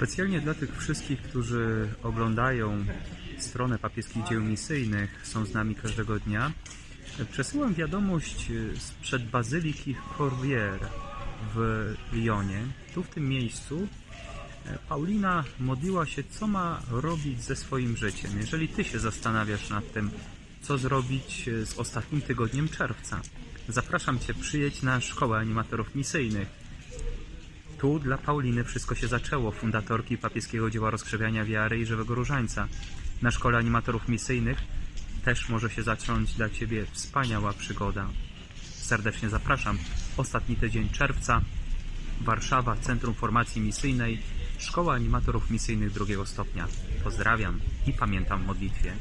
Specjalnie dla tych wszystkich, którzy oglądają stronę papieskich dzieł misyjnych, są z nami każdego dnia, przesyłam wiadomość sprzed Bazyliki Corvier w Lyonie. Tu w tym miejscu Paulina modliła się, co ma robić ze swoim życiem. Jeżeli ty się zastanawiasz nad tym, co zrobić z ostatnim tygodniem czerwca, zapraszam cię, przyjedź na szkołę animatorów misyjnych. Tu dla Pauliny wszystko się zaczęło, fundatorki papieskiego dzieła rozkrzewiania wiary i żywego różańca. Na szkole animatorów misyjnych też może się zacząć dla Ciebie wspaniała przygoda. Serdecznie zapraszam. Ostatni tydzień czerwca, Warszawa, Centrum Formacji Misyjnej, Szkoła Animatorów Misyjnych drugiego stopnia. Pozdrawiam i pamiętam modlitwie.